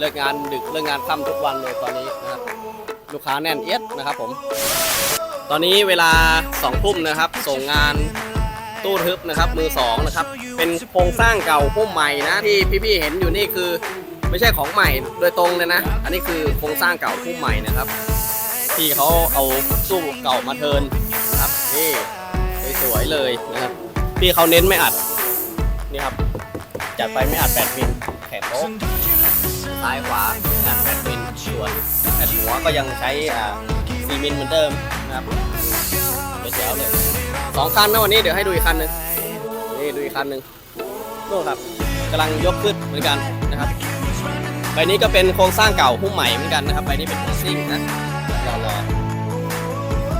เลิกงานดึกเลิกงานค่ำทุกวันเลยตอนนี้นะครับลูกค้าแน่นเอียดนะครับผม ตอนนี้เวลา2ทุ่มนะครับ ส่งงานตู้ทึบนะครับ มือสองนะครับ เป็นโครงสร้างเก่าพุ่มใหม่นะที่พี่ๆเห็นอยู่นี่คือ ไม่ใช่ของใหม่โดยตรงเลยนะ อันนี้คือโครงสร้างเก่าพุ่มใหม่นะครับที่เขาเอาตู้เก่ามาเทินนะครับนี่สวยๆเลยนะครับพี่เขาเน้นไม่อัดนี่ครับจัดไปไม่อัด8มิลแขกโต๊ะ ซ้ายขวาอัดมิลส่วนแผ่นหัวก็ยังใช้อ่า4มิลเหมือนเดิมนะครับเจ๋วๆเลยสองคันนะวันนี้เดี๋ยวให้ดูอีกคันหนึ่งนี่ดูอีกคันหนึ่งนู่นครับกำลังยกขึ้นเหมือนกันนะครับใบนี้ก็เป็นโครงสร้างเก่าหุ้มใหม่เหมือนกันนะครับใบนี้เป็นหัวซิ่งนะรอรอ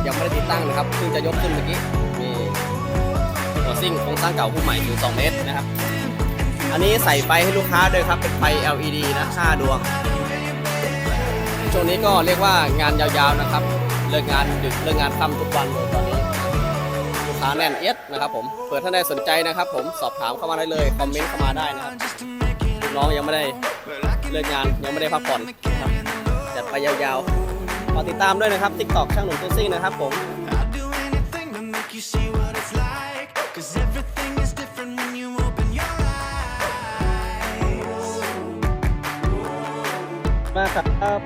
ยังไม่ได้ติดตั้งนะครับเพิ่งจะยกขึ้นเมื่อกี้นี่หัวซิ่งโครงสร้างเก่าหุ้มใหม่ถึง2เมตรนะครับ อันนี้ใส่ไฟให้ลูกค้าด้วยครับ เป็นไฟ LED นะ5ดวง ช่วงนี้ก็เรียกว่างานยาวๆนะครับ เลิกงานดึกเลิกงานค่ำทุกวันเลยตอนนี้ ลูกค้าแน่นเอียดนะครับผม เปิดท่านใดสนใจนะครับ ผมสอบถามเข้ามาได้เลย คอมเมนต์เข้ามาได้นะครับน้องยังไม่ได้เลิกงานยังไม่ได้พักผ่อนนะครับจัดไปยาวๆมาติดตามด้วยนะครับ TikTok ช่างหนุ่มตุ้ซิ่งนะครับผม you see what it's like. มากครับ